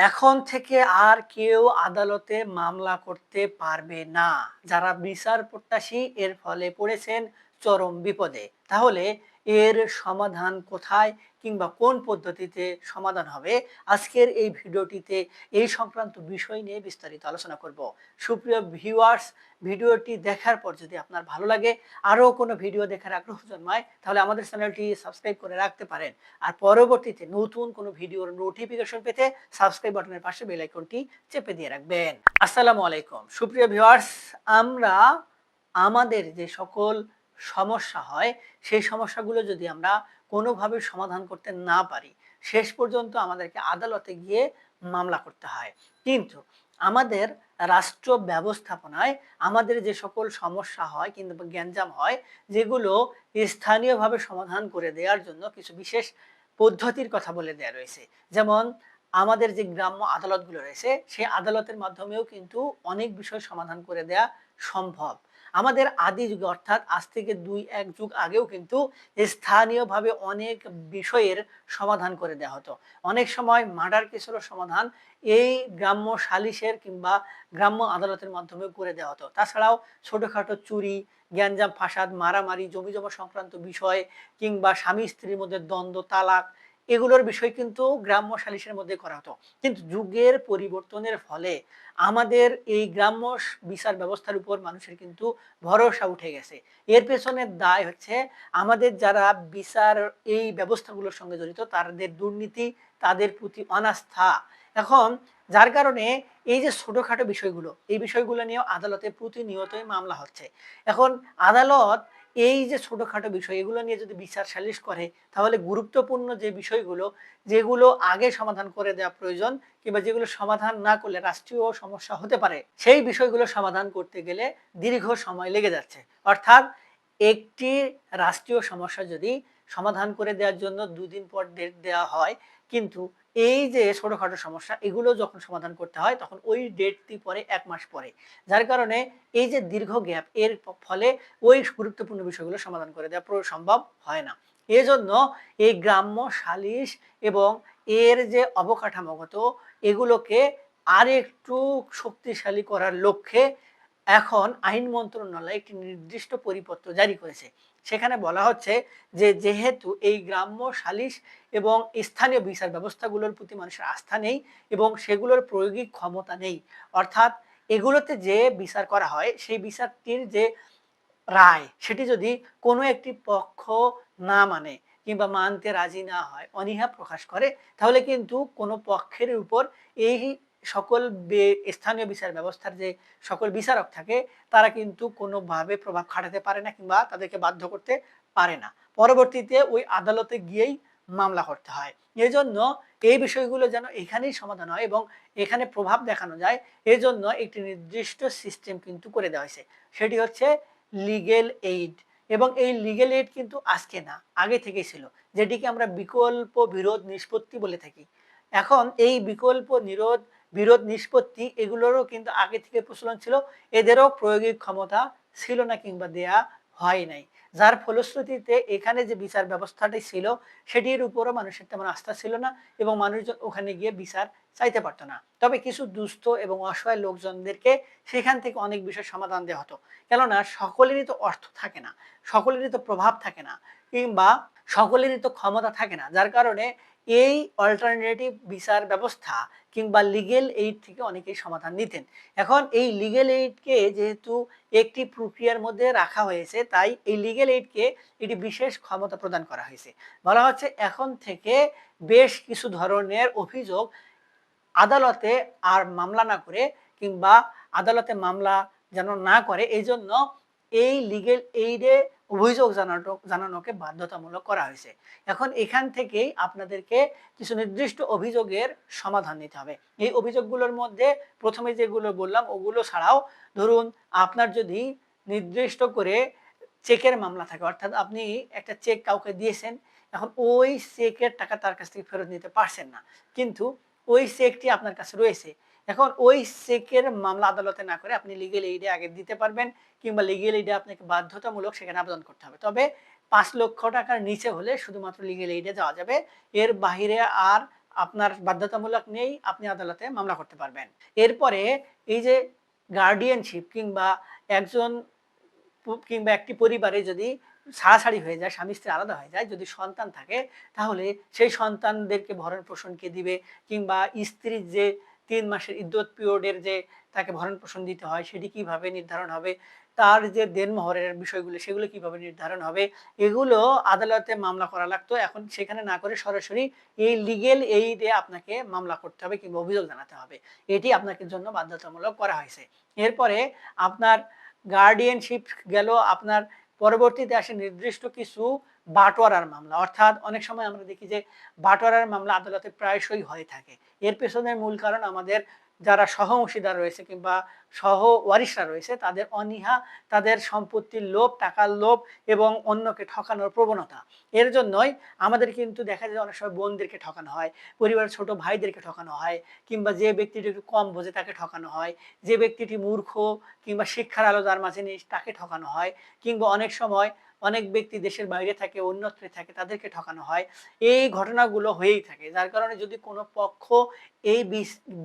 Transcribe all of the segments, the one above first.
এখন থেকে আর কেউ আদালতে মামলা করতে পারবে না। যারা বিচার প্রত্যাশী, এর ফলে পড়েছেন চরম বিপদে। তাহলে এর সমাধান কোথায় কিংবা কোন পদ্ধতিতে সমাধান হবে? আজকের এই ভিডিওটিতে এই সংক্রান্ত বিষয় নিয়ে বিস্তারিত আলোচনা করব। সুপ্রিয় ভিউয়ার্স ভিডিওটি দেখার পর যদি আপনার ভালো লাগে, আরও কোনো ভিডিও দেখার আগ্রহ জন্মায়, তাহলে আমাদের চ্যানেলটি সাবস্ক্রাইব করে রাখতে পারেন। আর পরবর্তীতে নতুন কোনো ভিডিওর নোটিফিকেশন পেতে সাবস্ক্রাইব বাটনের পাশে বেল আইকনটি চেপে দিয়ে রাখবেন। আসসালামু আলাইকুম। সুপ্রিয় ভিউয়ার্স আমরা আমাদের যে সকল সমস্যা হয়, সেই সমস্যাগুলো যদি আমরা কোনোভাবে সমাধান করতে না পারি, শেষ পর্যন্ত আমাদেরকে আদালতে গিয়ে মামলা করতে হয়। কিন্তু আমাদের রাষ্ট্র ব্যবস্থাপনায় আমাদের যে সকল সমস্যা হয় কিন্তু গ্যাঞ্জাম হয়, যেগুলো স্থানীয়ভাবে সমাধান করে দেওয়ার জন্য কিছু বিশেষ পদ্ধতির কথা বলে দেওয়া রয়েছে। যেমন আমাদের যে গ্রাম্য আদালতগুলো রয়েছে, সেই আদালতের মাধ্যমেও কিন্তু অনেক বিষয় সমাধান করে দেয়া সম্ভব। আমাদের আদি যুগে, অর্থাৎ আজ থেকে দুই, এক যুগ আগেও কিন্তু স্থানীয়ভাবে অনেক বিষয়ের সমাধান করে দেওয়া হতো। অনেক সময় মার্ডার কেসেরও সমাধান এই গ্রাম্য সালিশের কিংবা গ্রাম্য আদালতের মাধ্যমে করে দেওয়া হতো। তাছাড়াও ছোটোখাটো চুরি জ্ঞানজাম ফাসাদ, মারামারি, জমি জমা সংক্রান্ত বিষয় কিংবা স্বামী স্ত্রীর মধ্যে দ্বন্দ্ব, তালাক এগুলোর বিষয় কিন্তু গ্রাম্য সালিশের মধ্যে করা হতো। কিন্তু যুগের পরিবর্তনের ফলে আমাদের এই গ্রাম্য বিচার ব্যবস্থার উপর মানুষের কিন্তু ভরসা উঠে গেছে। এর পেছনের দায় হচ্ছে আমাদের যারা বিচার এই ব্যবস্থাগুলোর সঙ্গে জড়িত, তাদের দুর্নীতি, তাদের প্রতি অনাস্থা। এখন যার কারণে এই যে ছোটোখাটো বিষয়গুলো, এই বিষয়গুলো নিয়েও আদালতে প্রতিনিয়তই মামলা হচ্ছে। এখন আদালত এই যে ছোটোখাটো বিষয়, এগুলো নিয়ে যদি বিচার সালিশ করে, তাহলে গুরুত্বপূর্ণ যে বিষয়গুলো, যেগুলো আগে সমাধান করে দেওয়া প্রয়োজন কিংবা যেগুলো সমাধান না করলে রাষ্ট্রীয় সমস্যা হতে পারে, সেই বিষয়গুলো সমাধান করতে গেলে দীর্ঘ সময় লেগে যাচ্ছে। অর্থাৎ একটি রাষ্ট্রীয় সমস্যা যদি সমাধান করে দেওয়ার জন্য দুদিন পর ডেট দেওয়া হয়, কিন্তু এই যে ছোটোখাটো সমস্যা, এগুলো যখন সমাধান করতে হয়, তখন ওই ডেটটি পরে, এক মাস পরে। যার কারণে এই যে দীর্ঘ গ্যাপ এর ফলে ওই গুরুত্বপূর্ণ বিষয়গুলো সমাধান করে দেওয়া সম্ভব হয় না। এজন্য এই গ্রাম্য সালিশ এবং এর যে অবকাঠামোগত, এগুলোকে আর একটু শক্তিশালী করার লক্ষ্যে এখন আইন মন্ত্রণালয় একটি নির্দিষ্ট পরিপত্র জারি করেছে। সেখানে বলা হচ্ছে যে, যেহেতু এই গ্রাম্য সালিশ এবং স্থানীয় বিচার ব্যবস্থাগুলোর প্রতি মানুষের আস্থা নেই এবং সেগুলোর প্রয়োগিক ক্ষমতা নেই, অর্থাৎ এগুলোতে যে বিচার করা হয়, সেই বিচারটির যে রায়, সেটি যদি কোনো একটি পক্ষ না মানে কিংবা মানতে রাজি না হয়, অনীহা প্রকাশ করে, তাহলে কিন্তু কোনো পক্ষের উপর এই সকল স্থানীয় বিচার ব্যবস্থার যে সকল বিচারক থাকে, তারা কিন্তু কোনোভাবে প্রভাব খাটাতে পারে না কিংবা তাদেরকে বাধ্য করতে পারে না। পরবর্তীতে ওই আদালতে গিয়েই মামলা করতে হয়। এজন্য এই বিষয়গুলো যেন এখানেই সমাধান হয় এবং এখানে প্রভাব দেখানো যায়, এজন্য একটি নির্দিষ্ট সিস্টেম কিন্তু করে দেওয়া হয়েছে। সেটি হচ্ছে লিগেল এইড এবং এই লিগেল এইড কিন্তু আজকে না, আগে থেকেই ছিল, যেটিকে আমরা বিকল্প বিরোধ নিষ্পত্তি বলে থাকি। এখন এই বিকল্প নিরোধ বিরোধ নিষ্পত্তি এগুলোরও কিন্তু আগে থেকে প্রচলন ছিল। এদেরও প্রয়োগিক ক্ষমতা ছিল না কিংবা দেয়া হয় নাই। যার ফলশ্রুতিতে এখানে যে বিচার ব্যবস্থাটি ছিল, সেটির উপরও মানুষের তেমন আস্থা ছিল না এবং মানুষজন ওখানে গিয়ে বিচার চাইতে পারতো না। তবে কিছু দুস্থ এবং অসহায় লোকজনদেরকে সেখান থেকে অনেক বিষয় সমাধান দেওয়া হতো। কেননা সকলেরই তো অর্থ থাকে না, সকলেরই তো প্রভাব থাকে না কিংবা সকলেরই তো ক্ষমতা থাকে না। যার কারণে এই অল্টারনেটিভ বিচার ব্যবস্থা কিংবা লিগেল এইড থেকে অনেকেই সমাধান নিতেন। এখন এই লিগেল এইডকে যেহেতু একটি প্রক্রিয়ার মধ্যে রাখা হয়েছে, তাই এই লিগেল এইডকে এটি বিশেষ ক্ষমতা প্রদান করা হয়েছে। বলা হচ্ছে এখন থেকে বেশ কিছু ধরনের অভিযোগ আদালতে আর মামলা না করে কিংবা আদালতে মামলা যেন না করে এই জন্য এই লিগেল এইডে অভিযোগ জানানো জানানোকে বাধ্যতামূলক করা হয়েছে। এখন এখান থেকেই আপনাদেরকে কিছু নির্দিষ্ট অভিযোগের সমাধান নিতে হবে। এই অভিযোগগুলোর মধ্যে প্রথমে যেগুলো বললাম, ওগুলো ছাড়াও ধরুন আপনার যদি নির্দিষ্ট করে চেকের মামলা থাকে, অর্থাৎ আপনি একটা চেক কাউকে দিয়েছেন, এখন ওই চেকের টাকা তার কাছ থেকে ফেরত নিতে পারছেন না। কিন্তু ওই চেকটি আপনার কাছে রয়েছে। এখন ওই চেকের মামলা আদালতে না করে আপনি লিগেল এইডে আগে দিতে পারবেন কিংবা লিগেল এইডে আপনাকে বাধ্যতামূলক সেখানে আবেদন করতে হবে। তবে পাঁচ লক্ষ টাকার নিচে হলে শুধুমাত্র লিগেল এইডে যাওয়া যাবে। এর বাহিরে আর আপনার বাধ্যতামূলক নেই, আপনি আদালতে মামলা করতে পারবেন। এরপরে এই যে গার্ডিয়ানশিপ কিংবা একজন কিংবা একটি পরিবারে যদি ছাড়াছাড়ি হয়ে যায়, স্বামী স্ত্রী আলাদা হয়ে যায়, যদি সন্তান থাকে, তাহলে সেই সন্তানদেরকে ভরণ পোষণ কে দিবে কিংবা স্ত্রীর যে তিন মাসের ইদ্যত পিরিয়ডের যে তাকে ভরণ পোষণ দিতে হয়, সেটি কীভাবে নির্ধারণ হবে, তার যে দেনমোহরের বিষয়গুলো, সেগুলো কীভাবে নির্ধারণ হবে, এগুলো আদালতে মামলা করা লাগতো। এখন সেখানে না করে সরাসরি এই লিগেল এইডে আপনাকে মামলা করতে হবে কিংবা অভিযোগ জানাতে হবে। এটি আপনাকে জন্য বাধ্যতামূলক করা হয়েছে। এরপরে আপনার গার্ডিয়ানশিপ গেল, আপনার পরবর্তীতে আসে নির্দিষ্ট কিছু বাটোয়ারার মামলা। অর্থাৎ অনেক সময় আমরা দেখি যে বাটোয়ারার মামলা আদালতে প্রায়শই হয়ে থাকে। এর পেছনের মূল কারণ আমাদের যারা সহ অংশীদার রয়েছে কিংবা সহ ওয়ারিশরা রয়েছে, তাদের অনীহা, তাদের সম্পত্তির লোভ, টাকার লোভ এবং অন্যকে ঠকানোর প্রবণতা। এর জন্যই আমাদের কিন্তু দেখা যায় অনেক সময় বোনদেরকে ঠকানো হয়, পরিবারের ছোট ভাইদেরকে ঠকানো হয় কিংবা যে ব্যক্তিটি একটু কম বোঝে তাকে ঠকানো হয়, যে ব্যক্তিটি মূর্খ কিংবা শিক্ষার আলো যার মাঝে নেই তাকে ঠকানো হয় কিংবা অনেক সময় অনেক ব্যক্তি দেশের বাইরে থাকে, অন্যত্রে থাকে, তাদেরকে ঠকানো হয়। এই ঘটনাগুলো হয়েই থাকে। যার কারণে যদি কোনো পক্ষ এই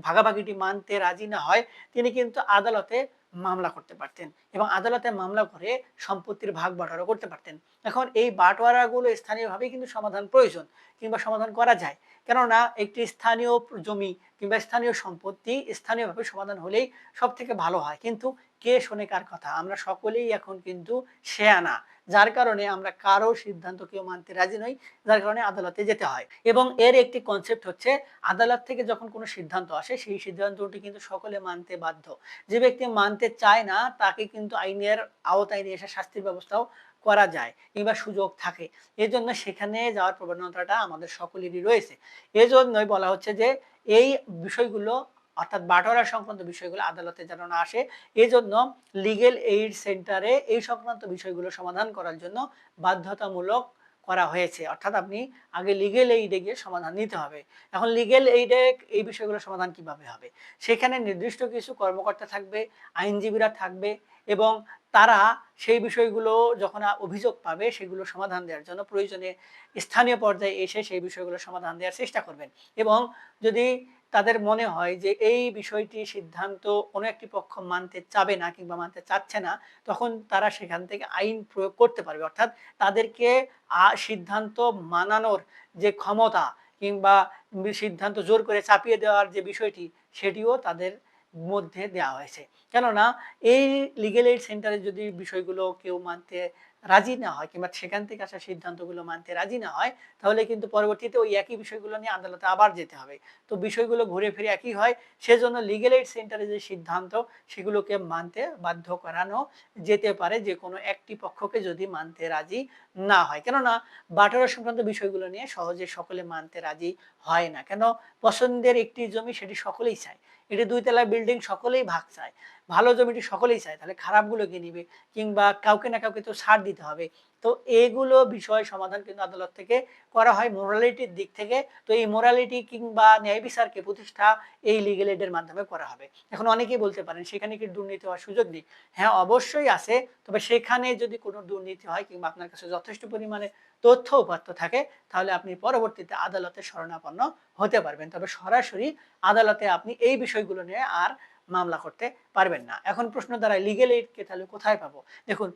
ভাগাভাগিটি মানতে রাজি না হয়, তিনি কিন্তু আদালতে মামলা করতে পারতেন এবং আদালতে মামলা করে সম্পত্তির ভাগ বাটোয়ারা করতে পারতেন। এখন এই বাটোয়ারাগুলো স্থানীয়ভাবেই কিন্তু সমাধান প্রয়োজন কিংবা সমাধান করা যায়। কেননা একটি স্থানীয় জমি কিংবা স্থানীয় সম্পত্তি স্থানীয়ভাবে সমাধান হলেই সব থেকে ভালো হয়। কিন্তু কে শোনে কার কথা? আমরা সকলেই এখন কিন্তু শেয়ানা। যার কারণে আমরা কারও সিদ্ধান্ত কেউ মানতে রাজি নই, যার কারণে আদালতে যেতে হয়। এবং এর একটি কনসেপ্ট হচ্ছে, আদালত থেকে যখন কোনো সিদ্ধান্ত আসে, সেই সিদ্ধান্তটি কিন্তু সকলে মানতে বাধ্য। যে ব্যক্তি মানতে চায় না, তাকে কিন্তু আইনের আওতায় নিয়ে এসে শাস্তির ব্যবস্থাও করা যায় কিংবা সুযোগ থাকে। এই জন্য সেখানে যাওয়ার প্রবণতাটা আমাদের সকলেরই রয়েছে। এজন্যই বলা হচ্ছে যে, এই বিষয়গুলো অর্থাৎ বাটোয়ারা সংক্রান্ত বিষয়গুলো আদালতে যেন না আসে এই জন্য লিগেল এইড সেন্টারে এই সংক্রান্ত বিষয়গুলো সমাধান করার জন্য বাধ্যতামূলক করা হয়েছে। অর্থাৎ আপনি আগে লিগেল এইডে গিয়ে সমাধান নিতে হবে। এখন লিগেল এইডে এই বিষয়গুলো সমাধান কীভাবে হবে? সেখানে নির্দিষ্ট কিছু কর্মকর্তা থাকবে, আইনজীবীরা থাকবে এবং তারা সেই বিষয়গুলো যখন অভিযোগ পাবে, সেগুলো সমাধান দেওয়ার জন্য প্রয়োজনে স্থানীয় পর্যায়ে এসে সেই বিষয়গুলো সমাধান দেওয়ার চেষ্টা করবেন। এবং যদি তাদের মনে হয় যে এই বিষয়টি সিদ্ধান্ত কোনো একটি পক্ষ মানতে চাবে না কিংবা মানতে চাচ্ছে না, তখন তারা সেখান থেকে আইন প্রয়োগ করতে পারবে। অর্থাৎ তাদেরকে সিদ্ধান্ত মানানোর যে ক্ষমতা কিংবা সিদ্ধান্ত জোর করে চাপিয়ে দেওয়ার যে বিষয়টি, সেটিও তাদের মধ্যে দেওয়া হয়েছে। কেননা এই লিগেল এইড সেন্টারে যদি বিষয়গুলো কেউ মানতে রাজি না হয় কিংবা সেখান থেকে আসা সিদ্ধান্তগুলো মানতে রাজি না হয়, তাহলে কিন্তু পরবর্তীতে ওই একই বিষয়গুলো নিয়ে আদালতে আবার যেতে হবে। তো বিষয়গুলো ঘুরে ফিরে একই হয়, সেজন্য লিগেল এইড সেন্টারে যে সিদ্ধান্ত, সেগুলোকে মানতে বাধ্য করানো যেতে পারে, যে কোনো একটি পক্ষকে যদি মানতে রাজি না হয়। কেননা বাটোয়ারা সংক্রান্ত বিষয়গুলো নিয়ে সহজে সকলে মানতে রাজি হয় না। কেন? পছন্দের একটি জমি সেটি সকলেই চায়। এটি দুই দুইতলা বিল্ডিং সকলেই ভাগ চায়। ভালো জমিটি সকলেই চায়, তাহলে খারাপগুলোকে নিবে? কিংবা কাউকে না কাউকে তো ছাড় দিতে হবে। তো এগুলো বিষয় সমাধান কিন্তু আদালত থেকে করা হয় মোরালিটির দিক থেকে। তো এই মোরালিটি কিংবা ন্যায় বিচারকে প্রতিষ্ঠা এই লিগেল এডের মাধ্যমে করা হবে। এখন অনেকেই বলতে পারেন, সেখানে কি দুর্নীতি হওয়ার সুযোগ নেই? হ্যাঁ অবশ্যই আছে। তবে সেখানে যদি কোনো দুর্নীতি হয় কিংবা আপনার কাছে যথেষ্ট পরিমাণে তথ্য উপাত্ত থাকে, তাহলে আপনি পরবর্তীতে আদালতে শরণাপন্ন হতে পারবেন। তবে সরাসরি আদালতে আপনি এই বিষয়গুলো নিয়ে আর মামলা করতে পারবেন না। এখন প্রশ্ন দ্বারা লিগেল এইডকে তাহলে কোথায় পাবো? দেখুন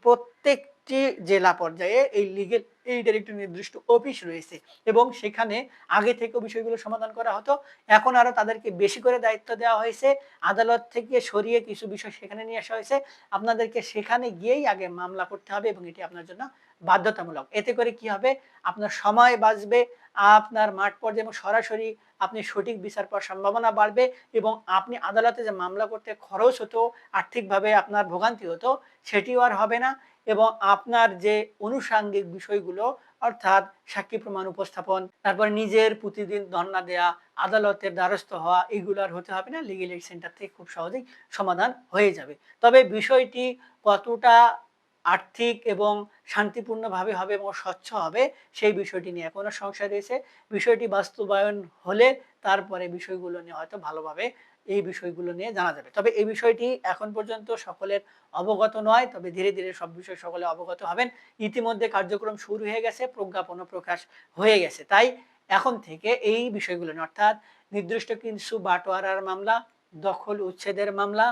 প্রত্যেকটি জেলা পর্যায়ে এই লিগেল এইডের একটি নির্দিষ্ট অফিস রয়েছে এবং সেখানে আগে থেকে বিষয়গুলো সমাধান করা হতো। এখন আরও তাদেরকে বেশি করে দায়িত্ব দেওয়া হয়েছে। আদালত থেকে সরিয়ে কিছু বিষয় সেখানে নিয়ে আসা হয়েছে। আপনাদেরকে সেখানে গিয়েই আগে মামলা করতে হবে এবং এটি আপনার জন্য বাধ্যতামূলক। এতে করে কি হবে? আপনার সময় বাঁচবে, আপনার মাঠ পর্যায়ে এবং সরাসরি আপনি সঠিক বিচার পাওয়ার সম্ভাবনা বাড়বে এবং আপনি আদালতে যে মামলা করতে খরচ হতো, আর্থিকভাবে আপনার ভোগান্তি হতো, সেটিও আর হবে না। এবং আপনার যে অনুষাঙ্গিক বিষয়গুলো, অর্থাৎ সাক্ষী প্রমাণ উপস্থাপন, তারপরে নিজের প্রতিদিন ধর্ণা দেয়া, আদালতের দ্বারস্থ হওয়া, এগুলো আর হতে হবে না লিগেল এইড সেন্টার থেকে খুব সহজেই সমাধান হয়ে যাবে। তবে বিষয়টি কতটা আর্থিক এবং শান্তিপূর্ণভাবে হবে এবং স্বচ্ছ হবে, সেই বিষয়টি নিয়ে এখনও সংশয় রয়েছে। বিষয়টি বাস্তবায়ন হলে তারপরে বিষয়গুলো নিয়ে হয়তো ভালোভাবে এই বিষয়গুলো নিয়ে জানা যাবে। তবে এই বিষয়টি এখন পর্যন্ত সকলের অবগত নয়, তবে ধীরে ধীরে সব বিষয় সকলে অবগত হবেন। ইতিমধ্যে কার্যক্রম শুরু হয়ে গেছে প্রজ্ঞাপনও প্রকাশ হয়ে গেছে। তাই এখন থেকে এই বিষয়গুলো অর্থাৎ নির্দিষ্ট কিছু বাটোয়ারার মামলা, দখল উচ্ছেদের মামলা,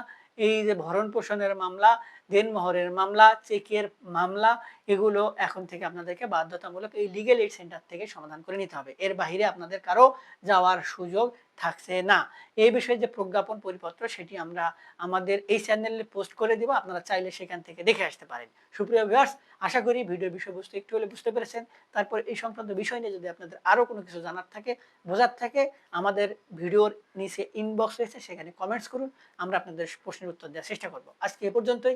এই যে ভরণ পোষণের মামলা দেনমোহরের মামলা, চেকের মামলা, এগুলো এখন থেকে আপনাদেরকে বাধ্যতামূলক এই লিগেল এইড সেন্টার থেকে সমাধান করে নিতে হবে। এর বাইরে আপনাদের কারও যাওয়ার সুযোগ থাকছে না। এই বিষয়ে যে প্রজ্ঞাপন পরিপত্র, সেটি আমরা আমাদের এই চ্যানেলে পোস্ট করে দিব। আপনারা চাইলে সেখান থেকে দেখে আসতে পারেন। সুপ্রিয় ভিউয়ার্স আশা করি ভিডিওর বিষয়বস্তু একটু হলে বুঝতে পেরেছেন। তারপর এই সংক্রান্ত বিষয় নিয়ে যদি আপনাদের আরও কোনো কিছু জানার থাকে, বোঝার থাকে, আমাদের ভিডিওর নিচে ইনবক্স রয়েছে, সেখানে কমেন্টস করুন। আমরা আপনাদের প্রশ্নের উত্তর দেওয়ার চেষ্টা করব। আজকে এ পর্যন্তই।